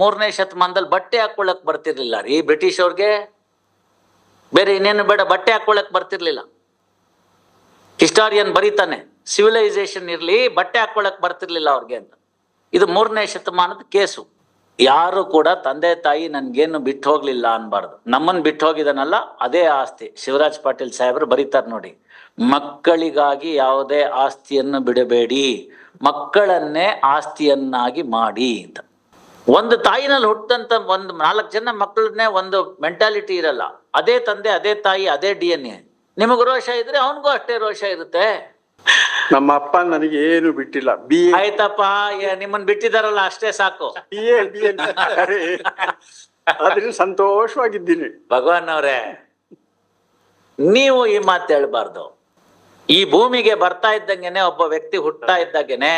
ಮೂರನೇ ಶತಮಾನದಲ್ಲಿ ಬಟ್ಟೆ ಹಾಕೊಳ್ಳಕ್ ಬರ್ತಿರ್ಲಿಲ್ಲ ರೀ ಬ್ರಿಟಿಷ್ ಅವ್ರಿಗೆ. ಬೇರೆ ಇನ್ನೇನು ಬೇಡ, ಬಟ್ಟೆ ಹಾಕೊಳ್ಳಕ್ ಬರ್ತಿರ್ಲಿಲ್ಲ. ಹಿಸ್ಟಾರಿಯನ್ ಬರೀತಾನೆ ಸಿವಿಲೈಸೇಷನ್ ಇರ್ಲಿ, ಬಟ್ಟೆ ಹಾಕೊಳ್ಳಕ್ ಬರ್ತಿರ್ಲಿಲ್ಲ ಅವ್ರಿಗೆ ಅಂತ. ಇದು ಮೂರನೇ ಶತಮಾನದ ಕೇಸು. ಯಾರು ಕೂಡ ತಂದೆ ತಾಯಿ ನನ್ಗೇನು ಬಿಟ್ಟು ಹೋಗ್ಲಿಲ್ಲ ಅನ್ಬಾರ್ದು. ನಮ್ಮನ್ ಬಿಟ್ಟು ಹೋಗಿದನಲ್ಲ, ಅದೇ ಆಸ್ತಿ. ಶಿವರಾಜ್ ಪಾಟೀಲ್ ಸಾಹೇಬ್ರು ಬರೀತಾರೆ ನೋಡಿ. ಮಕ್ಕಳಿಗಾಗಿ ಯಾವುದೇ ಆಸ್ತಿಯನ್ನು ಬಿಡಬೇಡಿ, ಮಕ್ಕಳನ್ನೇ ಆಸ್ತಿಯನ್ನಾಗಿ ಮಾಡಿ ಅಂತ. ಒಂದು ತಾಯಿನಲ್ಲಿ ಹುಟ್ಟಂತ ಒಂದು ನಾಲ್ಕು ಜನ ಮಕ್ಕಳನ್ನೇ ಒಂದು ಮೆಂಟಾಲಿಟಿ ಇರಲ್ಲ. ಅದೇ ತಂದೆ ಅದೇ ತಾಯಿ ಅದೇ ಡಿ ಎನ್ ಎ ನಿಮಗ್ ರೋಷ ಇದ್ರೆ ಅವನಿಗೂ ಅಷ್ಟೇ ರೋಷ ಇರುತ್ತೆ. ನಮ್ಮ ಅಪ್ಪ ನನಗೆ ಏನು ಬಿಟ್ಟಿಲ್ಲ. ಬಿ ಆಯ್ತಪ್ಪ ನಿಮ್ಮನ್ ಬಿಟ್ಟಿದಾರಲ್ಲ ಅಷ್ಟೇ ಸಾಕು. ಅದ್ರಿಂದ ಸಂತೋಷವಾಗಿದ್ದೀನಿ. ಭಗವಾನ್ ಅವರೇ ನೀವು ಈ ಮಾತು ಹೇಳ್ಬಾರ್ದು. ಈ ಭೂಮಿಗೆ ಬರ್ತಾ ಇದ್ದಂಗೆನೆ ಒಬ್ಬ ವ್ಯಕ್ತಿ ಹುಟ್ಟಾ ಇದ್ದಾಗೆನೆ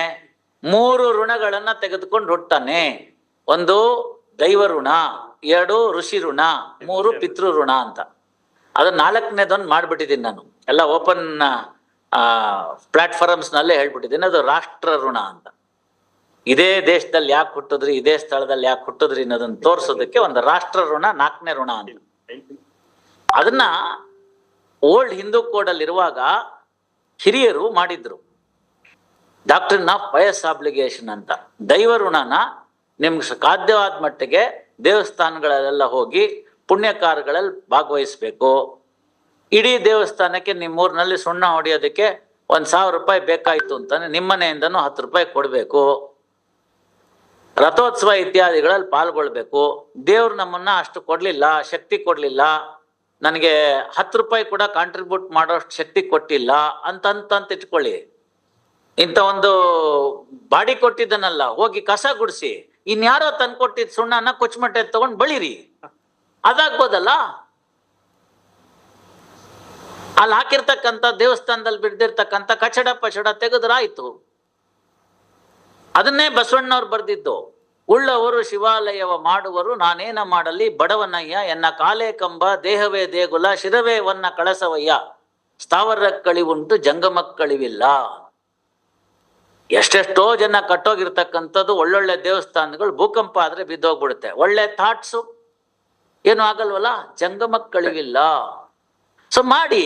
ಮೂರು ಋಣಗಳನ್ನ ತೆಗೆದುಕೊಂಡು ಹುಟ್ಟಾನೆ ಒಂದು ದೈವ ಋಣ ಎರಡು ಋಷಿ ಋಣ ಮೂರು ಪಿತೃ ಋಣ ಅಂತ. ಅದು ನಾಲ್ಕನೇದೊಂದು ಮಾಡ್ಬಿಟ್ಟಿದ್ದೀನಿ ನಾನು. ಎಲ್ಲ ಓಪನ್ ಪ್ಲಾಟ್ಫಾರ್ಮ್ಸ್ ನಲ್ಲೇ ಹೇಳ್ಬಿಟ್ಟಿದ್ದೀನಿ. ಅದು ರಾಷ್ಟ್ರ ಋಣ ಅಂತ. ಇದೇ ದೇಶದಲ್ಲಿ ಯಾಕೆ ಹುಟ್ಟಿದ್ರಿ ಇದೇ ಸ್ಥಳದಲ್ಲಿ ಯಾಕೆ ಹುಟ್ಟಿದ್ರಿ ಅನ್ನೋದನ್ನ ತೋರಿಸೋದಕ್ಕೆ ಒಂದು ರಾಷ್ಟ್ರ ಋಣ ನಾಲ್ಕನೇ ಋಣ ಅಂತ. ಅದನ್ನ ಓಲ್ಡ್ ಹಿಂದೂ ಕೋಡ್ ಅಲ್ಲಿ ಇರುವಾಗ ಹಿರಿಯರು ಮಾಡಿದ್ರು. ಡಾಕ್ಟರ್ ಆಫ್ ಪಯಸ್ ಆಬ್ಲಿಗೇಷನ್ ಅಂತ. ದೈವ ಋಣನ ನಿಮ್ಗೆ ಸಾಧ್ಯವಾದ ಮಟ್ಟಿಗೆ ದೇವಸ್ಥಾನಗಳಲ್ಲೆಲ್ಲ ಹೋಗಿ ಪುಣ್ಯ ಕಾರ್ಯಗಳಲ್ಲಿ ಭಾಗವಹಿಸ್ಬೇಕು. ಇಡೀ ದೇವಸ್ಥಾನಕ್ಕೆ ನಿಮ್ಮೂರಿನಲ್ಲಿ ಸುಣ್ಣ ಹೊಡೆಯೋದಕ್ಕೆ ಒಂದು ಸಾವಿರ ರೂಪಾಯಿ ಬೇಕಾಯಿತು ಅಂತಾನೆ ನಿಮ್ಮನೆಯಿಂದನೂ ಹತ್ತು ರೂಪಾಯಿ ಕೊಡಬೇಕು. ರಥೋತ್ಸವ ಇತ್ಯಾದಿಗಳಲ್ಲಿ ಪಾಲ್ಗೊಳ್ಬೇಕು. ದೇವ್ರು ನಮ್ಮನ್ನ ಅಷ್ಟು ಕೊಡ್ಲಿಲ್ಲ, ಶಕ್ತಿ ಕೊಡ್ಲಿಲ್ಲ. ನನಗೆ ಹತ್ತು ರೂಪಾಯಿ ಕೂಡ ಕಾಂಟ್ರಿಬ್ಯೂಟ್ ಮಾಡೋಷ್ಟು ಶಕ್ತಿ ಕೊಟ್ಟಿಲ್ಲ ಅಂತಂತ ಅಂತ ಇಟ್ಕೊಳ್ಳಿ. ಇಂಥ ಒಂದು ಬಾಡಿ ಕೊಟ್ಟಿದ್ದನಲ್ಲ, ಹೋಗಿ ಕಸ ಗುಡಿಸಿ. ಇನ್ಯಾರೋ ತಂದ್ಕೊಟ್ಟಿದ್ ಸುಣ್ಣನ ಕೊಚ್ಚಮಟ್ಟೆ ತಗೊಂಡ್ ಬಳಿರಿ. ಅದಾಗ್ಬೋದಲ್ಲ? ಅಲ್ಲಿ ಹಾಕಿರ್ತಕ್ಕಂಥ ದೇವಸ್ಥಾನದಲ್ಲಿ ಬಿಡ್ದಿರ್ತಕ್ಕಂಥ ಕಚಡ ಪಚಡ ತೆಗೆದ್ರಾಯ್ತು. ಅದನ್ನೇ ಬಸವಣ್ಣವ್ರು ಬರ್ದಿದ್ದು. ಉಳ್ಳವರು ಶಿವಾಲಯವ ಮಾಡುವರು, ನಾನೇನ ಮಾಡಲಿ, ಬಡವನಯ್ಯ, ಎನ್ನ ಕಾಲೇ ಕಂಬ, ದೇಹವೇ ದೇಗುಲ, ಶಿರವೇ ವನ್ನ ಕಳಸವಯ್ಯ. ಸ್ಥಾವರ ಕಳಿವುಂಟು ಜಂಗಮಕ್ಕಳಿವಿಲ್ಲ. ಎಷ್ಟೆಷ್ಟೋ ಜನ ಕಟ್ಟೋಗಿರ್ತಕ್ಕಂಥದ್ದು ಒಳ್ಳೊಳ್ಳೆ ದೇವಸ್ಥಾನಗಳು ಭೂಕಂಪ ಆದ್ರೆ ಬಿದ್ದೋಗ್ಬಿಡುತ್ತೆ. ಒಳ್ಳೆ ಥಾಟ್ಸು ಏನು ಆಗಲ್ವಲ್ಲ? ಜಂಗಮಕ್ಕಳಿವಿಲ್ಲ ಸೊ ಮಾಡಿ.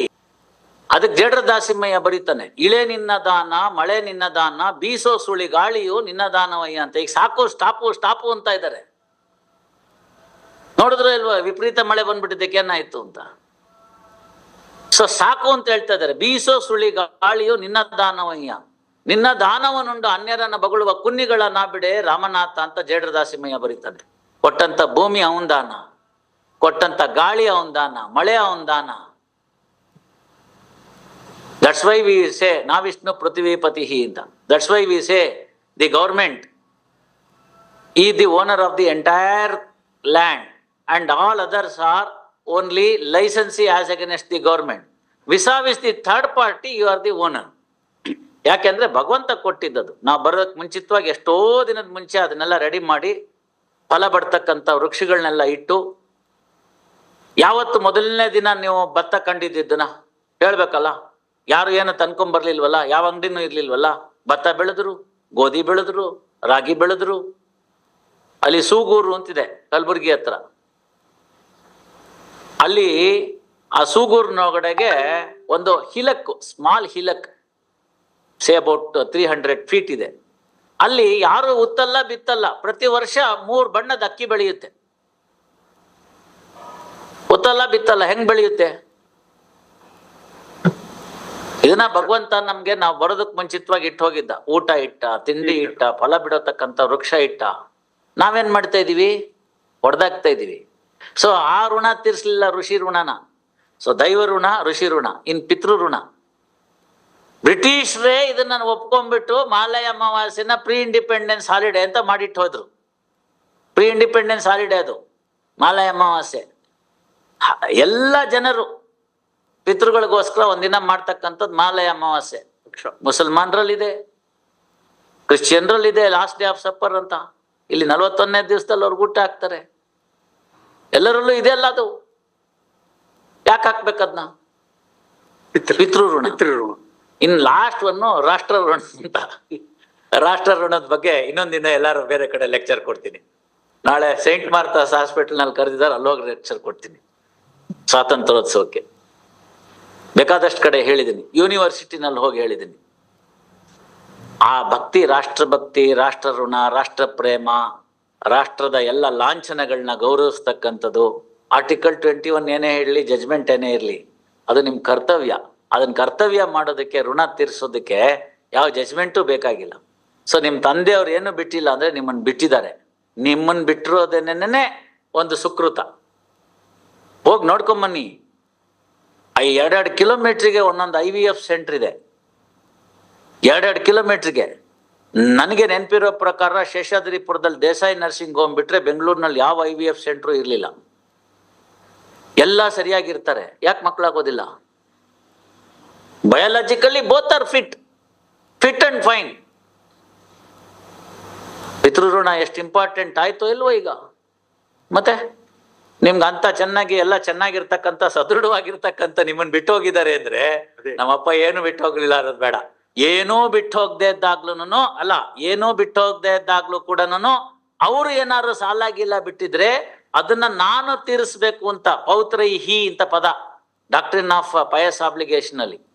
ಅದಕ್ಕೆ ಜೇಡ್ರ ದಾಸಿಮಯ್ಯ ಬರೀತಾನೆ, ಇಳೆ ನಿನ್ನ ದಾನ, ಮಳೆ ನಿನ್ನ ದಾನ, ಬೀಸೋ ಸುಳಿ ಗಾಳಿಯು ನಿನ್ನ ದಾನವಯ್ಯ ಅಂತ. ಈಗ ಸಾಕು, ಸ್ಟಾಪು ಸ್ಟಾಪು ಅಂತ ಇದ್ದಾರೆ. ನೋಡಿದ್ರೆ ಇಲ್ವಾ, ವಿಪರೀತ ಮಳೆ ಬಂದ್ಬಿಟ್ಟಿದ್ದಕ್ಕೆ ಏನಾಯ್ತು ಅಂತ. ಸೊ ಸಾಕು ಅಂತ ಹೇಳ್ತಾ ಇದ್ದಾರೆ, ಬೀಸೋ ಸುಳಿ ಗಾಳಿಯು ನಿನ್ನ ದಾನವಯ್ಯ. ನಿನ್ನ ದಾನವನುಂಡು ಅನ್ಯರನ್ನ ಬಗಳುವ ಕುನ್ನಿಗಳ ಬಿಡೆ ರಾಮನಾಥ ಅಂತ ಜೇಡ್ರದಾಸಿಮಯ್ಯ ಬರೀತಾನೆ. ಕೊಟ್ಟಂತ ಭೂಮಿ ಅವನ್ ದಾನ, ಕೊಟ್ಟಂತ ಗಾಳಿ ಅವನ್ ದಾನ, ಮಳೆ ಅವನ್ ದಾನ. ದಟ್ಸ್ ವೈ ವಿ ಸೇ ನಾವಿಷ್ಣು ಪೃಥ್ವಿಪತಿ ಅಂತ. That's why we say the government ಈ the owner of the entire land and all others are only licensee as against the government vis-a-vis the third party you are the owner ಯಾಕೆಂದ್ರೆ ಭಗವಂತ ಕೊಟ್ಟಿದ್ದದು. ನಾವು ಬರೋದಕ್ಕೆ ಮುಂಚಿತವಾಗಿ ಎಷ್ಟೋ ದಿನದ ಮುಂಚೆ ಅದನ್ನೆಲ್ಲ ರೆಡಿ ಮಾಡಿ ಫಲ ಬಡ್ತಕ್ಕಂತ ವೃಕ್ಷಗಳನ್ನೆಲ್ಲ ಇಟ್ಟು ಯಾವತ್ತು ಮೊದಲನೇ ದಿನ ನೀವು ಭತ್ತ ಕಂಡಿದ್ದನ್ನ ಹೇಳ್ಬೇಕಲ್ಲ? ಯಾರು ಏನು ತಂದ್ಕೊಂಡ್ ಬರ್ಲಿಲ್ವಲ್ಲ? ಯಾವ ಅಂಗಡಿನೂ ಇರ್ಲಿಲ್ವಲ್ಲ? ಭತ್ತ ಬೆಳೆದ್ರು, ಗೋಧಿ ಬೆಳೆದ್ರು, ರಾಗಿ ಬೆಳೆದ್ರು. ಅಲ್ಲಿ ಸೂಗೂರು ಅಂತಿದೆ ಕಲಬುರ್ಗಿ ಹತ್ರ. ಅಲ್ಲಿ ಆ ಸೂಗೂರಿನೊಳಗಡೆಗೆ ಒಂದು hillock small hillock. Say about three hundred feet ಇದೆ. ಅಲ್ಲಿ ಯಾರು ಉತ್ತಲ್ಲ ಬಿತ್ತಲ್ಲ, ಪ್ರತಿ ವರ್ಷ ಮೂರ್ ಬಣ್ಣದ ಅಕ್ಕಿ ಬೆಳೆಯುತ್ತೆ. ಉತ್ತಲ್ಲ ಬಿತ್ತಲ್ಲ, ಹೆಂಗ್ ಬೆಳೆಯುತ್ತೆ? ಇದನ್ನ ಭಗವಂತ ನಮ್ಗೆ ನಾವು ಬರೋದಕ್ ಮುಂಚಿತವಾಗಿ ಇಟ್ಟು ಹೋಗಿದ್ದ. ಊಟ ಇಟ್ಟ, ತಿಂಡಿ ಇಟ್ಟ, ಫಲ ಬಿಡೋತಕ್ಕಂತ ವೃಕ್ಷ ಇಟ್ಟ. ನಾವೇನ್ ಮಾಡ್ತಾ ಇದೀವಿ ಹೊಡೆದಾಗ್ತಾ ಇದೀವಿ ಸೊ ಆ ಋಣ ತೀರ್ಸ್ಲಿಲ್ಲ ಋಷಿ ಋಣನ. ಸೊ ದೈವ ಋಣ, ಋಷಿ ಋಣ, ಇನ್ ಪಿತೃ ಋಣ. ಬ್ರಿಟಿಷ್ರೇ ಇದನ್ನ ಒಪ್ಕೊಂಡ್ಬಿಟ್ಟು ಮಾಲಯ ಅಮಾವಾಸ್ಯನ ಪ್ರೀ ಇಂಡಿಪೆಂಡೆನ್ಸ್ ಹಾಲಿಡೇ ಅಂತ ಮಾಡಿಟ್ಟು ಹೋದ್ರು. ಪ್ರೀ ಇಂಡಿಪೆಂಡೆನ್ಸ್ ಹಾಲಿಡೇ ಅದು ಮಾಲಯ ಅಮಾವಾಸ್ಯೆ. ಎಲ್ಲ ಜನರು ಪಿತೃಗಳಿಗೋಸ್ಕರ ಒಂದಿನ ಮಾಡ್ತಕ್ಕಂಥದ್ದು ಮಾಲಯ ಅಮಾವಾಸ್ಯೆ. ಮುಸಲ್ಮಾನರಲ್ಲಿದೆ ಕ್ರಿಶ್ಚಿಯನ್ರಲ್ಲಿದೆ ಲಾಸ್ಟ್ ಡೇ ಆಫ್ ಸಪ್ಪರ್ ಅಂತ. ಇಲ್ಲಿ ನಲವತ್ತೊಂದನೇ ದಿವಸದಲ್ಲಿ ಅವ್ರಿಗೆ ಊಟ ಹಾಕ್ತಾರೆ. ಎಲ್ಲರಲ್ಲೂ ಇದೆ ಅಲ್ಲ ಅದು. ಯಾಕೆ ಹಾಕ್ಬೇಕದ್ನ ಪಿತೃ ಋಣ. ಪಿತೃ ಇನ್ ಲಾಸ್ಟ್ ಒನ್ನು ರಾಷ್ಟ್ರ ಋಣ ಅಂತ. ರಾಷ್ಟ್ರ ಋಣದ ಬಗ್ಗೆ ಇನ್ನೊಂದಿನ ಎಲ್ಲಾರು ಬೇರೆ ಕಡೆ ಲೆಕ್ಚರ್ ಕೊಡ್ತೀನಿ. ನಾಳೆ ಸೈಂಟ್ ಮಾರ್ತಾಸ್ ಹಾಸ್ಪಿಟಲ್ನಲ್ಲಿ ಕರೆದಿದ್ದಾರೆ ಅಲ್ಲೋಗಿ ಲೆಕ್ಚರ್ ಕೊಡ್ತೀನಿ. ಸ್ವಾತಂತ್ರ್ಯೋತ್ಸವಕ್ಕೆ. ಬೇಕಾದಷ್ಟು ಕಡೆ ಹೇಳಿದ್ದೀನಿ ಯೂನಿವರ್ಸಿಟಿನಲ್ಲಿ ಹೋಗಿ ಹೇಳಿದ್ದೀನಿ ಆ ಭಕ್ತಿ, ರಾಷ್ಟ್ರಭಕ್ತಿ ರಾಷ್ಟ್ರ ಋಣ ರಾಷ್ಟ್ರ ಪ್ರೇಮ ರಾಷ್ಟ್ರದ ಎಲ್ಲ ಲಾಂಛನಗಳನ್ನ ಗೌರವಿಸ್ತಕ್ಕಂಥದ್ದು ಆರ್ಟಿಕಲ್ ಟ್ವೆಂಟಿ ಒನ್ ಏನೇ ಹೇಳಲಿ ಜಜ್ಮೆಂಟ್ ಏನೇ ಇರಲಿ, ಅದು ನಿಮ್ಮ ಕರ್ತವ್ಯ. ಅದನ್ನ ಕರ್ತವ್ಯ ಮಾಡೋದಕ್ಕೆ, ಋಣ ತೀರಿಸೋದಕ್ಕೆ ಯಾವ ಜಜ್ಮೆಂಟು ಬೇಕಾಗಿಲ್ಲ. ಸೊ ನಿಮ್ಮ ತಂದೆಯವ್ರು ಏನು ಬಿಟ್ಟಿಲ್ಲ ಅಂದ್ರೆ ನಿಮ್ಮನ್ನು ಬಿಟ್ಟಿದ್ದಾರೆ. ನಿಮ್ಮನ್ನು ಬಿಟ್ಟಿರೋದೇನೇನೆ ಒಂದು ಸುಕೃತ. ಹೋಗಿ ನೋಡ್ಕೊಂಬನ್ನಿ. ಆ ಎರಡೆರಡು ಕಿಲೋಮೀಟ್ರಿಗೆ ಒಂದೊಂದು ಐ ವಿ ಎಫ್ ಸೆಂಟರ್ ಇದೆ. ಎರಡೆರಡು ಕಿಲೋಮೀಟ್ರಿಗೆ. ನನಗೆ ನೆನಪಿರೋ ಪ್ರಕಾರ ಶೇಷಾದ್ರಿಪುರದಲ್ಲಿ ದೇಸಾಯಿ ನರ್ಸಿಂಗ್ ಹೋಮ್ ಬಿಟ್ರೆ ಬೆಂಗಳೂರಿನಲ್ಲಿ ಯಾವ ಐ ವಿ ಎಫ್ ಸೆಂಟ್ರು ಇರಲಿಲ್ಲ. ಎಲ್ಲ ಸರಿಯಾಗಿರ್ತಾರೆ. ಯಾಕೆ ಮಕ್ಕಳಾಗೋದಿಲ್ಲ biologically both are fit fit and fine ಪಿತೃಋಣ ಎಷ್ಟು ಇಂಪಾರ್ಟೆಂಟ್ ಆಯ್ತೋ ಇಲ್ವೋ ಈಗ? ಮತ್ತೆ? ನಿಮ್ಗೆ ಅಂತ ಚೆನ್ನಾಗಿ ಎಲ್ಲ ಚೆನ್ನಾಗಿರ್ತಕ್ಕಂಥ ಸದೃಢವಾಗಿರ್ತಕ್ಕಂಥ ನಿಮ್ಮನ್ನು ಬಿಟ್ಟು ಹೋಗಿದ್ದಾರೆ ಅಂದ್ರೆ ಅದೇ. ನಮ್ಮಪ್ಪ ಏನು ಬಿಟ್ಟು ಹೋಗ್ಲಿಲ್ಲ ಅನ್ನೋದು ಬೇಡ. ಏನೂ ಬಿಟ್ಟು ಹೋಗದೆ ಇದ್ದಾಗ್ಲೂನು ಅಲ್ಲ ಏನೂ ಬಿಟ್ಟು ಹೋಗದೆ ಇದ್ದಾಗ್ಲೂ ಕೂಡ ಅವರು ಏನಾದ್ರು ಸಾಲಾಗಿಲ್ಲ ಬಿಟ್ಟಿದ್ರೆ ಅದನ್ನ ನಾನು ತೀರಿಸ್ಬೇಕು ಅಂತ ಪೌತ್ರ ಹಿ ಅಂತ ಪದ ಡಾಕ್ಟ್ರಿನ್ ಆಫ್ ಪಯಸ್ ಆಬ್ಲಿಗೇಷನ್ ಅಲ್ಲಿ.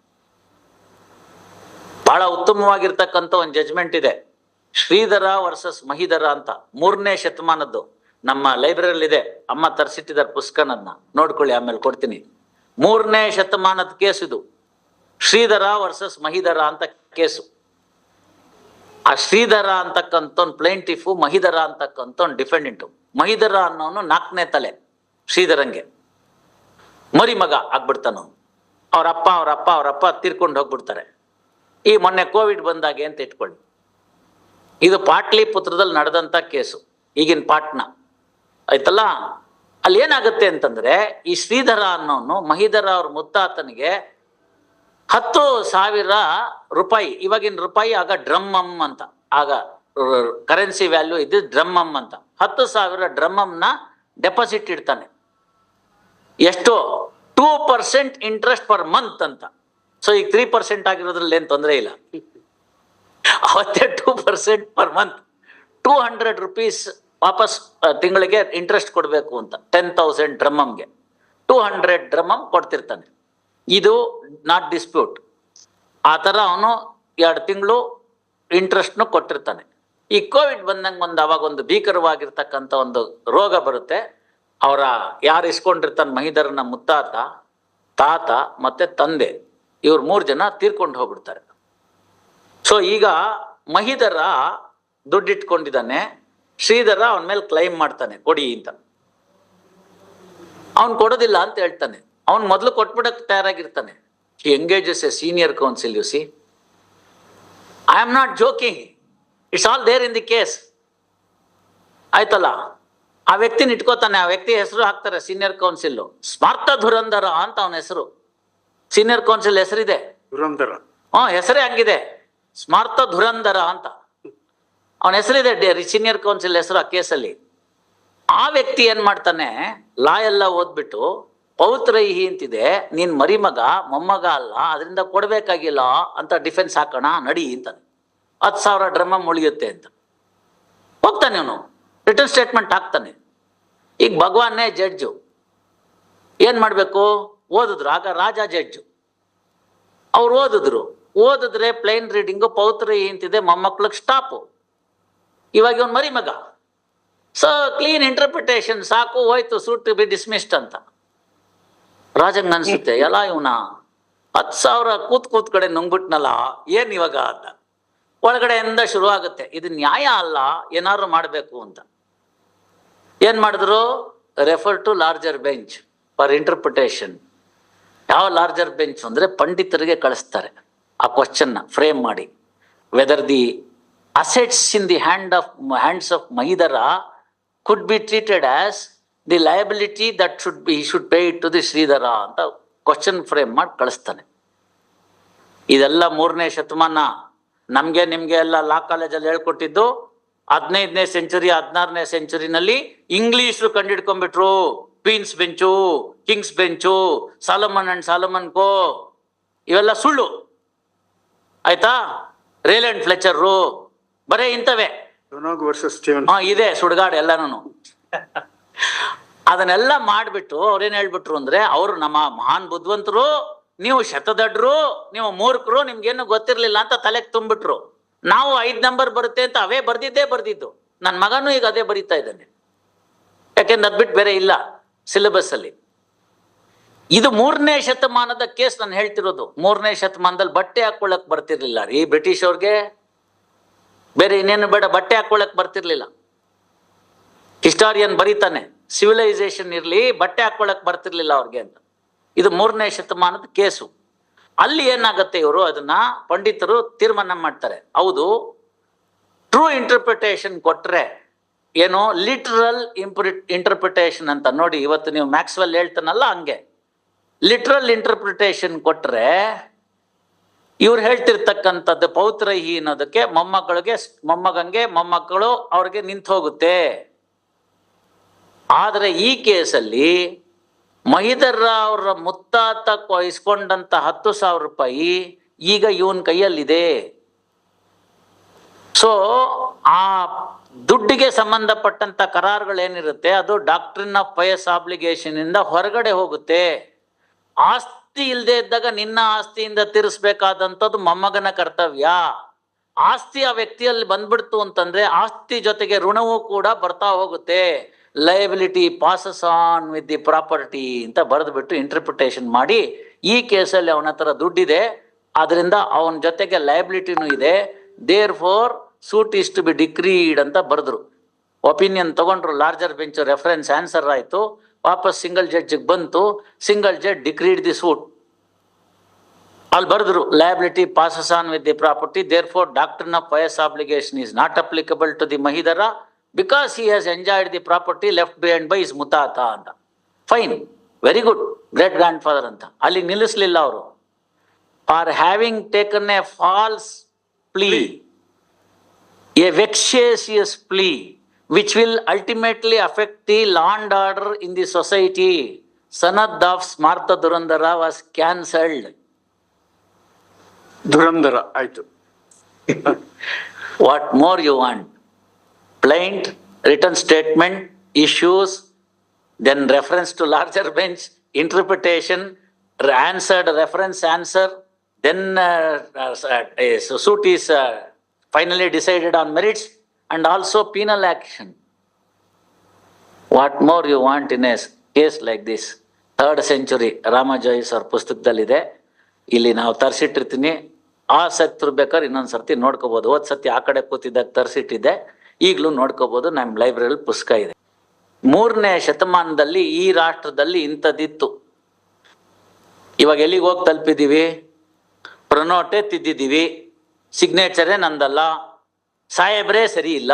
ಬಹಳ ಉತ್ತಮವಾಗಿರ್ತಕ್ಕಂಥ ಒಂದು ಜಜ್ಮೆಂಟ್ ಇದೆ. ಶ್ರೀಧರ ವರ್ಸಸ್ ಮಹಿಧರ ಅಂತ ಮೂರನೇ ಶತಮಾನದ್ದು ನಮ್ಮ ಲೈಬ್ರರಿಯಲ್ಲಿ ಇದೆ ಅಮ್ಮ ತರಿಸಿಟ್ಟಿದ್ದಾರೆ ಪುಸ್ತಕನನ್ನ ನೋಡ್ಕೊಳ್ಳಿ, ಆಮೇಲೆ ಕೊಡ್ತೀನಿ. ಮೂರನೇ ಶತಮಾನದ ಕೇಸ್ ಇದು. ಶ್ರೀಧರ ವರ್ಸಸ್ ಮಹಿಧರ ಅಂತ ಕೇಸು ಆ ಶ್ರೀಧರ ಅಂತಕ್ಕಂಥ ಪ್ಲೇಂಟಿಫು ಮಹಿಧರ ಅಂತಕ್ಕಂಥ ಒಂದು ಡಿಫೆಂಡೆಂಟು ಮಹಿಧರ ಅನ್ನೋನು ನಾಲ್ಕನೇ ತಲೆ ಶ್ರೀಧರಂಗೆ. ಮರಿ ಮಗ ಆಗ್ಬಿಡ್ತಾನು ಅವ್ರ ಅಪ್ಪ ಅವ್ರ ಅಪ್ಪ ಅವ್ರ ಅಪ್ಪ ತೀರ್ಕೊಂಡು ಹೋಗ್ಬಿಡ್ತಾರೆ. ಈ ಮೊನ್ನೆ ಕೋವಿಡ್ ಬಂದಾಗೆ ಅಂತ ಇಟ್ಕೊಳ್ಳಿ. ಇದು ಪಾಟ್ಲಿಪುತ್ರದಲ್ಲಿ ನಡೆದಂತ ಕೇಸು, ಈಗಿನ ಪಾಟ್ನ. ಆಯ್ತಲ್ಲ? ಅಲ್ಲಿ ಏನಾಗುತ್ತೆ ಅಂತಂದ್ರೆ, ಈ ಶ್ರೀಧರ ಅನ್ನೋನು ಮಹಿಧರ ಅವ್ರ ಮುತ್ತಾತನಿಗೆ ಹತ್ತು ಸಾವಿರ ರೂಪಾಯಿ, ಇವಾಗಿನ ರೂಪಾಯಿ ಆಗ ಡ್ರಮ್ಮಮ್ ಅಂತ. ಆಗ ಕರೆನ್ಸಿ ವ್ಯಾಲ್ಯೂ ಇದು ಡ್ರಮ್ಮಮ್ ಅಂತ. ಹತ್ತು ಸಾವಿರ ಡ್ರಮ್ಮಮ್ನ ಡೆಪಾಸಿಟ್ ಇಡ್ತಾನೆ. ಎಷ್ಟು? Two percent interest per month ಅಂತ. ಸೊ ಈಗ ತ್ರೀ ಪರ್ಸೆಂಟ್ ಆಗಿರೋದ್ರಲ್ಲಿ ಏನು ತೊಂದರೆ ಇಲ್ಲ. ಅವತ್ತೇ two percent per month two hundred rupees ವಾಪಸ್ ತಿಂಗಳಿಗೆ ಇಂಟ್ರೆಸ್ಟ್ ಕೊಡಬೇಕು ಅಂತ. ಟೆನ್ ತೌಸಂಡ್ ಡ್ರಮ್ಮಮ್ಗೆ ಟೂ ಹಂಡ್ರೆಡ್ ಡ್ರಮ್ಮಮ್ ಕೊಡ್ತಿರ್ತಾನೆ. ಇದು ನಾಟ್ ಡಿಸ್ಪ್ಯೂಟ್ ಆ ಥರ ಅವನು ಎರಡು ತಿಂಗಳು ಇಂಟ್ರೆಸ್ಟ್ನು ಕೊಟ್ಟಿರ್ತಾನೆ. ಈ ಕೋವಿಡ್ ಬಂದಂಗೆ ಒಂದು ಅವಾಗ ಒಂದು ಭೀಕರವಾಗಿರ್ತಕ್ಕಂಥ ಒಂದು ರೋಗ ಬರುತ್ತೆ. ಅವರ ಯಾರು ಇಸ್ಕೊಂಡಿರ್ತಾನೆ ಮಹಿಧರನ ಮುತ್ತಾತ, ತಾತ ಮತ್ತೆ ತಂದೆ. ಇವ್ರು ಮೂರು ಜನ ತೀರ್ಕೊಂಡು ಹೋಗ್ಬಿಡ್ತಾರೆ. ಸೊ ಈಗ ಮಹಿಧರ ದುಡ್ಡಿಟ್ಕೊಂಡಿದ್ದಾನೆ, ಶ್ರೀಧರ ಅವನ ಮೇಲೆ ಕ್ಲೈಮ್ ಮಾಡ್ತಾನೆ, ಕೊಡಿ ಅಂತ. ಅವನು ಕೊಡೋದಿಲ್ಲ ಅಂತ ಹೇಳ್ತಾನೆ. ಅವನು ಮೊದಲು ಕೊಟ್ಬಿಡಕ್ಕೆ ತಯಾರಾಗಿರ್ತಾನೆ. ಈ engages a senior counsel you see I am not joking it's all there in the case ಆಯ್ತಲ್ಲ? ಆ ವ್ಯಕ್ತಿನ ಇಟ್ಕೋತಾನೆ. ಆ ವ್ಯಕ್ತಿ ಹೆಸರು ಹಾಕ್ತಾರೆ ಸೀನಿಯರ್ ಕೌನ್ಸಿಲ್ ಸ್ಮಾರ್ಥ ಧುರಂಧರ ಅಂತ ಅವನ ಹೆಸರು. ಸೀನಿಯರ್ ಕೌನ್ಸಿಲ್ ಹೆಸರಿದೆ. ದುರಂಧರ ಹ್ಞೂ ಹೆಸರೇ ಹಂಗಿದೆ. ಸ್ಮಾರ್ಥ ಧುರಂಧರ ಅಂತ. ಅವನ ಹೆಸರಿದೆ ಸೀನಿಯರ್ ಕೌನ್ಸಿಲ್ ಹೆಸರು ಆ ಕೇಸಲ್ಲಿ. ಆ ವ್ಯಕ್ತಿ ಏನ್ ಮಾಡ್ತಾನೆ? ಲಾ ಎಲ್ಲ ಓದ್ಬಿಟ್ಟು ಪೌತ್ರೈಹಿ ಅಂತಿದೆ ನೀನ್ ಮರಿಮಗ ಮೊಮ್ಮಗ ಅಲ್ಲ ಅದರಿಂದ ಕೊಡ್ಬೇಕಾಗಿಲ್ಲ ಅಂತ ಡಿಫೆನ್ಸ್ ಹಾಕೋಣ ನಡಿ ಅಂತಾನೆ. ಹತ್ತು ಸಾವಿರ ಡ್ರಮ ಮುಳಿಯುತ್ತೆ ಅಂತ. ಹೋಗ್ತಾನೆ ಅವನು. ರಿಟರ್ನ್ ಸ್ಟೇಟ್ಮೆಂಟ್ ಹಾಕ್ತಾನೆ. ಈಗ ಭಗವಾನ್ನೇ ಜಡ್ಜು ಏನ್ ಮಾಡ್ಬೇಕು? ಓದಿದ್ರು. ಆಗ ರಾಜ ಜಡ್ಜು ಅವ್ರು ಓದಿದ್ರು. ಓದಿದ್ರೆ ಪ್ಲೈನ್ ರೀಡಿಂಗು ಪೌತ್ರ ಏಂತಿದೆ, ಮೊಮ್ಮಕ್ಳಿಗೆ ಸ್ಟಾಪು ಇವಾಗ ಇವನ್ ಮರಿ ಮಗ ಸೊ ಕ್ಲೀನ್ ಇಂಟರ್ಪ್ರಿಟೇಷನ್ ಸಾಕು, ಹೋಯ್ತು ಸೂಟ್ ಬಿ ಡಿಸ್ಮಿಸ್ಡ್ ಅಂತ. ರಾಜಂಗ್ ಅನ್ಸುತ್ತೆ ಎಲ್ಲ ಇವನ? ಹತ್ತು ಸಾವಿರ ಕೂತ್ ಕೂತ್ ಕಡೆ ನುಂಗ್ಬಿಟ್ನಲ್ಲ, ಏನ್ ಇವಾಗ ಅಂತ? ಒಳಗಡೆಯಿಂದ ಶುರು ಆಗುತ್ತೆ ಇದು ನ್ಯಾಯ ಅಲ್ಲ, ಏನಾದ್ರು ಮಾಡಬೇಕು ಅಂತ. ಏನ್ ಮಾಡಿದ್ರು? Refer to larger bench for interpretation ಯಾವ ಲಾರ್ಜರ್ ಬೆಂಚ್ ಅಂದರೆ ಪಂಡಿತರಿಗೆ ಕಳಿಸ್ತಾರೆ ಆ ಕ್ವಶನ್ನ ಫ್ರೇಮ್ ಮಾಡಿ. Whether the assets in the hand of hands of Mahidhara could be treated as the liability that should be should pay it to the Sridhara ಅಂತ question frame ಮಾಡಿ ಕಳಿಸ್ತಾನೆ. ಇದೆಲ್ಲ ಮೂರನೇ ಶತಮಾನ ನಮಗೆ ನಿಮಗೆ ಎಲ್ಲ ಲಾ ಕಾಲೇಜಲ್ಲಿ ಹೇಳ್ಕೊಟ್ಟಿದ್ದು ಹದಿನೈದನೇ ಸೆಂಚುರಿ ಹದಿನಾರನೇ ಸೆಂಚುರಿನಲ್ಲಿ ಇಂಗ್ಲಿಷ್ರು ಕಂಡಿಡ್ಕೊಂಡ್ಬಿಟ್ರು. Queen's bench king's bench Solomon and Solomon co ಇವೆಲ್ಲ ಸುಳ್ಳು. ಆಯ್ತಾ? ರೇಲ್ ಅಂಡ್ ಫ್ಲೆಚರು ಬರೇ ಇಂಥವೇ. ಇದೆ ಸುಡ್ಗಾಡ್ ಎಲ್ಲಾನು ಅದನ್ನೆಲ್ಲ ಮಾಡ್ಬಿಟ್ಟು ಅವ್ರೇನ್ ಹೇಳ್ಬಿಟ್ರು ಅಂದ್ರೆ ಅವ್ರು ನಮ್ಮ ಮಹಾನ್ ಬುದ್ಧವಂತರು ನೀವು ಶತದಡ್ರು ನೀವು ಮೂರ್ಖರು ನಿಮ್ಗೇನು ಗೊತ್ತಿರ್ಲಿಲ್ಲ ಅಂತ ತಲೆಗೆ ತುಂಬಿಟ್ರು. ನಾವು ಐದ್ ನಂಬರ್ ಬರುತ್ತೆ ಅಂತ ಅವೇ ಬರ್ದಿದ್ದೇ ಬರ್ದಿದ್ದು. ನನ್ನ ಮಗನೂ ಈಗ ಅದೇ ಬರೀತಾ ಇದ್ದಾನೆ. ಯಾಕೆಂದ್ರೆ ಅದ್ ಬಿಟ್ಟು ಬೇರೆ ಇಲ್ಲ. ಸಿಲೆಬಸ್ ಅಲ್ಲಿ. ಇದು ಮೂರನೇ ಶತಮಾನದ ಕೇಸ್ ನಾನು ಹೇಳ್ತಿರೋದು. ಮೂರನೇ ಶತಮಾನದಲ್ಲಿ ಬಟ್ಟೆ ಹಾಕೊಳ್ಳಕ್ ಬರ್ತಿರ್ಲಿಲ್ಲ ರೀ. ಬ್ರಿಟಿಷ್ ಅವ್ರಿಗೆ ಬೇರೆ ಇನ್ನೇನು ಬೇಡ, ಬಟ್ಟೆ ಹಾಕೊಳ್ಳಕ್ ಬರ್ತಿರ್ಲಿಲ್ಲ. ಹಿಸ್ಟಾರಿಯನ್ ಬರೀತಾನೆ ಸಿವಿಲೈಸೇಷನ್ ಇರ್ಲಿ, ಬಟ್ಟೆ ಹಾಕೊಳ್ಳಕ್ ಬರ್ತಿರ್ಲಿಲ್ಲ ಅವ್ರಿಗೆ ಅಂತ. ಇದು ಮೂರನೇ ಶತಮಾನದ ಕೇಸು. ಅಲ್ಲಿ ಏನಾಗತ್ತೆ ಇವರು? ಅದನ್ನ ಪಂಡಿತರು ತೀರ್ಮಾನ ಮಾಡ್ತಾರೆ. ಹೌದು ಟ್ರೂ ಇಂಟರ್ಪ್ರಿಟೇಷನ್ ಕೊಟ್ರೆ ಏನು ಲಿಟ್ರಲ್ ಇಂಪ್ರಿ ಇಂಟರ್ಪ್ರಿಟೇಷನ್ ಅಂತ ನೋಡಿ, ಇವತ್ತು ನೀವು ಮ್ಯಾಕ್ಸ್ವೆಲ್ ಹೇಳ್ತಾನಲ್ಲ ಹಂಗೆ. ಲಿಟ್ರಲ್ ಇಂಟರ್ಪ್ರಿಟೇಷನ್ ಕೊಟ್ರೆ, ಇವ್ರು ಹೇಳ್ತಿರ್ತಕ್ಕಂಥದ್ದು ಪೌತ್ರಹಿ ಅನ್ನೋದಕ್ಕೆ ಮೊಮ್ಮಕ್ಕಳಿಗೆ ಮೊಮ್ಮಗಂಗೆ ಮೊಮ್ಮಕ್ಕಳು ಅವ್ರಿಗೆ ನಿಂತು ಹೋಗುತ್ತೆ ಆದರೆ ಈ ಕೇಸಲ್ಲಿ ಮಹಿದರ ಅವರ ಮುತ್ತಾತ ಇಸ್ಕೊಂಡಂತ ಹತ್ತು ಸಾವಿರ ರೂಪಾಯಿ ಈಗ ಇವನ್ ಕೈಯಲ್ಲಿದೆ. ಸೊ ಆ ದುಡ್ಡಿಗೆ ಸಂಬಂಧಪಟ್ಟಂತ ಕರಾರುಗಳೇನಿರುತ್ತೆ, ಅದು ಡಾಕ್ಟ್ರಿನ್ ಆಫ್ ಪಯಸ್ ಆಬ್ಲಿಗೇಷನ್ ಇಂದ ಹೊರಗಡೆ ಹೋಗುತ್ತೆ. ಆಸ್ತಿ ಇಲ್ಲದೆ ಇದ್ದಾಗ ನಿನ್ನ ಆಸ್ತಿಯಿಂದ ತೀರಿಸ್ಬೇಕಾದಂಥದ್ದು ಮೊಮ್ಮಗನ ಕರ್ತವ್ಯ. ಆಸ್ತಿ ಆ ವ್ಯಕ್ತಿಯಲ್ಲಿ ಬಂದ್ಬಿಡ್ತು ಅಂತಂದ್ರೆ ಆಸ್ತಿ ಜೊತೆಗೆ ಋಣವೂ ಕೂಡ ಬರ್ತಾ ಹೋಗುತ್ತೆ. Liability passes on with the property ಅಂತ ಬರೆದ್ಬಿಟ್ಟು ಇಂಟರ್ಪ್ರಿಟೇಷನ್ ಮಾಡಿ ಈ ಕೇಸಲ್ಲಿ ಅವನ ಹತ್ರ ದುಡ್ಡಿದೆ. ಅದರಿಂದ ಅವನ ಜೊತೆಗೆ ಲಯಬಿಲಿಟಿನೂ ಇದೆ. Therefore suit is to be decreed ಅಂತ ಬರೆದ್ರು. ಒಪಿನಿಯನ್ ತಗೊಂಡ್ರು ಲಾರ್ಜರ್ ಬೆಂಚ್ ರೆಫರೆನ್ಸ್ ಆನ್ಸರ್ ಆಯಿತು. ವಾಪಸ್ ಸಿಂಗಲ್ ಜಡ್ಜಿಗೆ ಬಂತು. Single judge decreed the suit ಅಲ್ಲಿ ಬರೆದ್ರು liability passes on with the property therefore ಡಾಕ್ಟರ್ನ pious obligation is not applicable to the Mahidhara because he has enjoyed the property left behind by his ಮುತಾತ ಅಂತ. Fine very good great grand father ಅಂತ. ಅಲ್ಲಿ ನಿಲ್ಲಿಸ್ಲಿಲ್ಲ ಅವರು. Are having taken a false plea a vexatious plea which will ultimately affect the law and order in the society. Sanad of Smartha Durandara was cancelled. Dhurandhar ಆಯ್ತು What more you want? Plaint, written statement, issues, then reference to larger bench, interpretation, answered reference answer, then uh, uh, finally decided on merits and also penal action. What more you want in a case like this? Third century Rama Jois ಅವ್ರ ಪುಸ್ತಕದಲ್ಲಿದೆ. ಇಲ್ಲಿ ನಾವು ತರಿಸಿಟ್ಟಿರ್ತೀನಿ. ಆಸಕ್ತರು ಬೇಕಾದ್ರೆ ಇನ್ನೊಂದು ಸರ್ತಿ ನೋಡ್ಕೋಬಹುದು ಹೋದ್ ಸತಿ ಆ ಕಡೆ ಕೂತಿದ್ದಾಗ ತರಿಸಿಟ್ಟಿದ್ದೆ. ಈಗಲೂ ನೋಡ್ಕೋಬಹುದು ನಮ್ಮ ಲೈಬ್ರರಿ ಪುಸ್ತಕ ಇದೆ. ಮೂರನೇ ಶತಮಾನದಲ್ಲಿ ಈ ರಾಷ್ಟ್ರದಲ್ಲಿ ಇಂಥದ್ದಿತ್ತು. ಇವಾಗ ಎಲ್ಲಿಗೆ ಹೋಗಿ ತಲುಪಿದ್ದೀವಿ? ಪ್ರನೋಟೆ ತಿದ್ದಿದ್ದೀವಿ. ಸಿಗ್ನೇಚರೇ ನಂದಲ್ಲ. ಸಾಹೇಬ್ರೇ ಸರಿ ಇಲ್ಲ.